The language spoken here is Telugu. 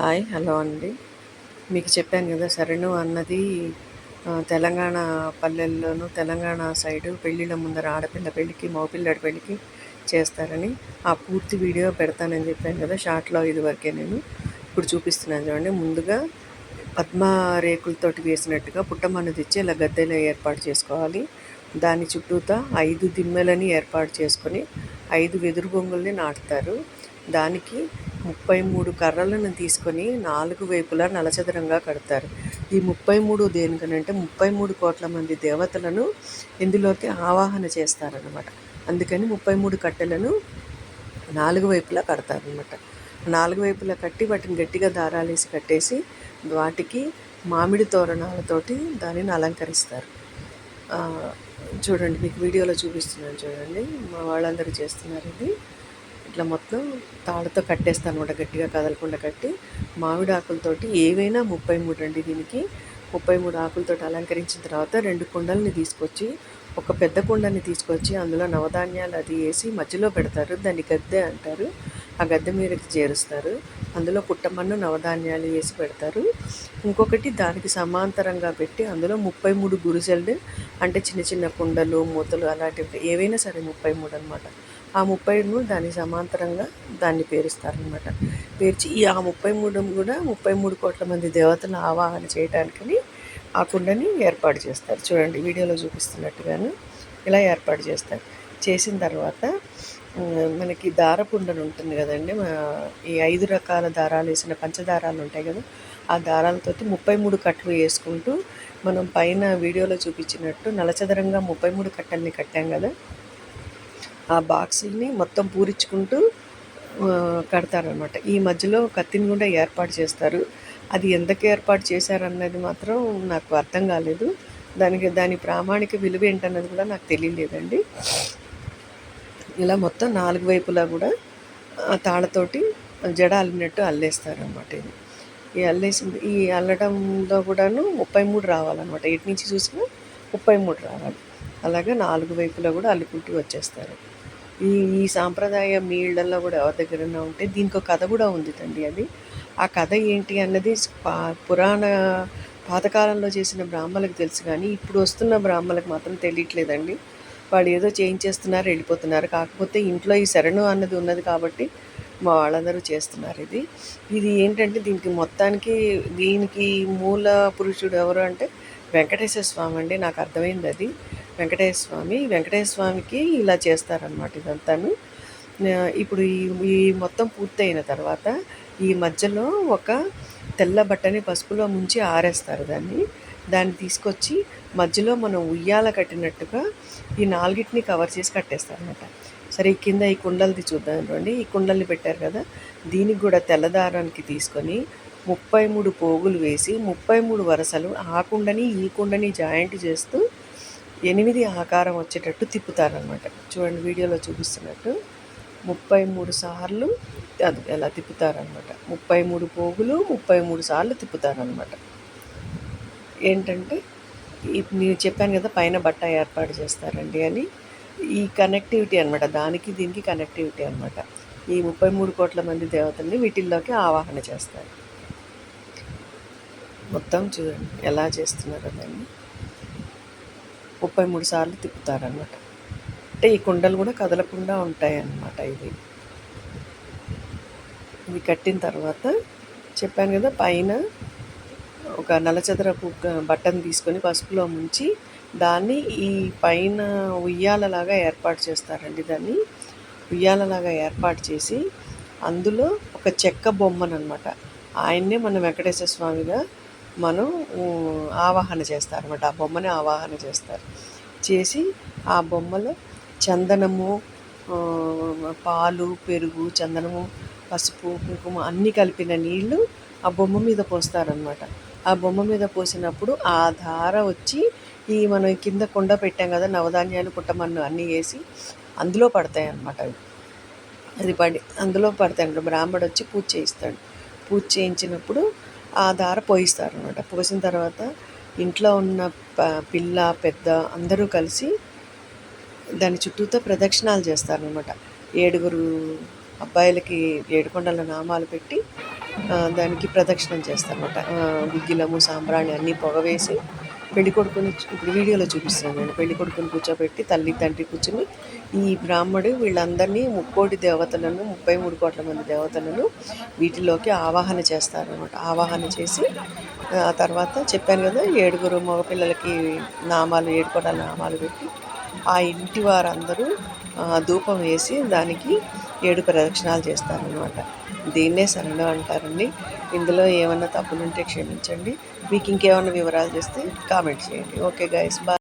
హాయ్ హలో అండి. మీకు చెప్పాను కదా శరణు అన్నది తెలంగాణ పల్లెల్లోనూ తెలంగాణ సైడు పెళ్ళిళ్ళ ముందర ఆడపిల్ల పెళ్ళికి మగపిల్లడి పెళ్ళికి చేస్తారని ఆ పూర్తి వీడియో పెడతానని చెప్పాను కదా షార్ట్లో ఇదివరకే నేను ఇప్పుడు చూపిస్తున్నాను చూడండి. ముందుగా పద్మ రేకులతోటి వేసినట్టుగా పుట్టమన్ను తెచ్చి ఇలా గద్దెలో ఏర్పాటు చేసుకోవాలి. దాని చుట్టూతా ఐదు దిమ్మెలని ఏర్పాటు చేసుకొని ఐదు వెదురు బొంగుల్ని నాటుతారు. దానికి ముప్పై మూడు కర్రలను తీసుకొని నాలుగు వైపులా నలచదరంగా కడతారు. ఈ ముప్పై మూడు దేనికనంటే ముప్పై మూడు కోట్ల మంది దేవతలను ఇందులోకి ఆవాహన చేస్తారనమాట అందుకని ముప్పై మూడు కట్టెలను నాలుగు వైపులా కడతారనమాట నాలుగు వైపులా కట్టి వాటిని గట్టిగా దారాలేసి కట్టేసి వాటికి మామిడి తోరణాలతోటి దానిని అలంకరిస్తారు. చూడండి మీకు వీడియోలో చూపిస్తున్నాను చూడండి. మా వాళ్ళందరూ చేస్తున్నారు ఇది. ఇట్లా మొత్తం తాళ్ళతో కట్టేస్తాను అనమాట గట్టిగా కదలకుండా కట్టి. మామిడి ఆకులతోటి ఏవైనా ముప్పై మూడు అండి దీనికి. ముప్పై మూడు ఆకులతో అలంకరించిన తర్వాత రెండు కుండల్ని తీసుకొచ్చి ఒక పెద్ద కుండని తీసుకొచ్చి అందులో నవధాన్యాలు అది వేసి మధ్యలో పెడతారు. దాన్ని గద్దె అంటారు. ఆ గద్దె మీదకి చేరుస్తారు. అందులో పుట్టమన్ను నవధాన్యాలు వేసి పెడతారు. ఇంకొకటి దానికి సమాంతరంగా పెట్టి అందులో ముప్పై మూడు గురిసెలు అంటే చిన్న చిన్న కుండలు మూతలు అలాంటివి ఏవైనా సరే ముప్పై మూడు అనమాట. ఆ ముప్పైను దానికి సమాంతరంగా దాన్ని పేరుస్తారనమాట పేర్చి ఈ ఆ ముప్పై మూడు కూడా ముప్పై మూడు కోట్ల మంది దేవతలను ఆవాహన చేయడానికని ఆ కుండని ఏర్పాటు చేస్తారు. చూడండి వీడియోలో చూపిస్తున్నట్టుగాను ఇలా ఏర్పాటు చేస్తారు. చేసిన తర్వాత మనకి దారపుండను ఉంటుంది కదండి ఈ ఐదు రకాల దారాలు వేసిన పంచదారాలు ఉంటాయి కదా ఆ దారాలతో ముప్పై మూడు కట్లు వేసుకుంటూ మనం పైన వీడియోలో చూపించినట్టు నలచదరంగా ముప్పై మూడు కట్టల్ని కట్టాం కదా ఆ బాక్సుల్ని మొత్తం పూరించుకుంటూ కడతారనమాట ఈ మధ్యలో కత్తిని కూడా ఏర్పాటు చేస్తారు. అది ఎందుకు ఏర్పాటు చేశారన్నది మాత్రం నాకు అర్థం కాలేదు. దానికి దాని ప్రామాణిక విలువ ఏంటన్నది కూడా నాకు తెలియలేదండి. ఇలా మొత్తం నాలుగు వైపులా కూడా తాళతోటి జడ అల్లినట్టు అల్లేస్తారనమాట ఇది. ఈ అల్లేసింది ఈ అల్లడంలో కూడాను ముప్పై మూడు రావాలన్నమాట. ఎటు నుంచి చూసినా ముప్పై మూడు రావాలి. అలాగే నాలుగు వైపులా కూడా అల్లుకుంటూ వచ్చేస్తారు. ఈ ఈ సాంప్రదాయం మీ ఇళ్ళల్లో కూడా ఎవరి దగ్గరైనా ఉంటే దీనికి ఒక కథ కూడా ఉంది తండ్రి అది. ఆ కథ ఏంటి అన్నది పురాణ పాతకాలంలో చేసిన బ్రాహ్మణులకు తెలుసు కానీ ఇప్పుడు వస్తున్న బ్రాహ్మణులకు మాత్రం తెలియట్లేదండి. వాళ్ళు ఏదో చేయించేస్తున్నారు వెళ్ళిపోతున్నారు. కాకపోతే ఇంట్లో ఈ శరణు అన్నది ఉన్నది కాబట్టి మా వాళ్ళందరూ చేస్తున్నారు ఇది. ఇది ఏంటంటే దీనికి మొత్తానికి దీనికి మూల పురుషుడు ఎవరు అంటే వెంకటేశ్వర స్వామి అండి. నాకు అర్థమైంది అది. వెంకటేశ్వర స్వామి వెంకటేశ్వర స్వామికి ఇలా చేస్తారనమాట ఇదంతాను. ఇప్పుడు ఈ ఈ మొత్తం పూర్తయిన తర్వాత ఈ మధ్యలో ఒక తెల్ల బట్టని పసుపులో ముంచి ఆరేస్తారు దాన్ని. దాన్ని తీసుకొచ్చి మధ్యలో మనం ఉయ్యాల కట్టినట్టుగా ఈ నాలుగిటిని కవర్ చేసి కట్టేస్తారు అనమాట సరే ఈ కింద ఈ కుండలది చూద్దాం చూడండి. ఈ కుండల్ని పెట్టారు కదా దీనికి కూడా తెల్లదారానికి తీసుకొని ముప్పై మూడు పోగులు వేసి ముప్పై మూడు వరసలు ఆ కుండని ఈ కుండని జాయింట్ చేస్తూ ఎనిమిది ఆకారం వచ్చేటట్టు తిప్పుతారనమాట చూడండి వీడియోలో చూపిస్తున్నట్టు ముప్పై మూడు సార్లు అది ఎలా తిప్పుతారనమాట ముప్పై మూడు పోగులు ముప్పై మూడు సార్లు తిప్పుతారనమాట ఏంటంటే నేను చెప్పాను కదా పైన బట్ట ఏర్పాటు చేస్తారండి అని. ఈ కనెక్టివిటీ అనమాట దానికి దీనికి కనెక్టివిటీ అనమాట ఈ ముప్పై మూడు కోట్ల మంది దేవతల్ని వీటిల్లోకి ఆవాహన చేస్తారు. మొత్తం చూడండి ఎలా చేస్తున్నారో దాన్ని. ముప్పై మూడు సార్లు తిప్పుతారనమాట అంటే ఈ కుండలు కూడా కదలకుండా ఉంటాయి అన్నమాట ఇది ఇది కట్టిన తర్వాత చెప్పాను కదా పైన ఒక నలచదరపు బట్టను తీసుకొని పసుపులో ముంచి దాన్ని ఈ పైన ఉయ్యాలలాగా ఏర్పాటు చేస్తారండి దాన్ని. ఉయ్యాలలాగా ఏర్పాటు చేసి అందులో ఒక చెక్క బొమ్మనమాట ఆయన్నే మన వెంకటేశ్వర స్వామిగా మనం ఆవాహన చేస్తారన్నమాట. ఆ బొమ్మని ఆవాహన చేస్తారు. చేసి ఆ బొమ్మలో చందనము పాలు పెరుగు చందనము పసుపు కుంకుమ అన్నీ కలిపిన నీళ్ళు ఆ బొమ్మ మీద పోస్తారనమాట ఆ బొమ్మ మీద పోసినప్పుడు ఆ ధార వచ్చి ఈ మనం కింద కుండ పెట్టాం కదా నవధాన్యాలు పుట్టమన్ను అన్నీ వేసి అందులో పడతాయి అన్నమాట అవి. అది పడి అందులో పడతాయి. అనమాట బ్రాహ్మడు వచ్చి పూజ చేయిస్తాడు. పూజ చేయించినప్పుడు ఆ దార పోయిస్తారు అనమాట పోసిన తర్వాత ఇంట్లో ఉన్న పిల్ల పెద్ద అందరూ కలిసి దాని చుట్టూతో ప్రదక్షిణాలు చేస్తారనమాట ఏడుగురు అబ్బాయిలకి ఏడుకొండల నామాలు పెట్టి దానికి ప్రదక్షిణం చేస్తారనమాట గుగ్గిలము సాంబ్రాణి అన్నీ పొగవేసి పెళ్ళి కొడుకుని ఇప్పుడు వీడియోలో చూపిస్తాను నేను. పెళ్ళి కొడుకుని కూర్చోబెట్టి తల్లి తండ్రి కూర్చుని ఈ బ్రాహ్మడు వీళ్ళందరినీ ముక్కోటి దేవతలను ముప్పై మూడు కోట్ల మంది దేవతలను వీటిలోకి ఆవాహన చేస్తారనమాట ఆవాహన చేసి ఆ తర్వాత చెప్పాను కదా ఏడుగురు మగపిల్లలకి నామాలు ఏడు కోట్ల నామాలు పెట్టి ఆ ఇంటి వారందరూ ధూపం వేసి దానికి ఏడు ప్రదక్షిణాలు చేస్తారనమాట దీన్నే శరణం అంటారండి. ఇందులో ఏమైనా తప్పులుంటే క్షమించండి. మీకు ఇంకేమైనా వివరాలు చేస్తే కామెంట్ చేయండి. Okay guys bye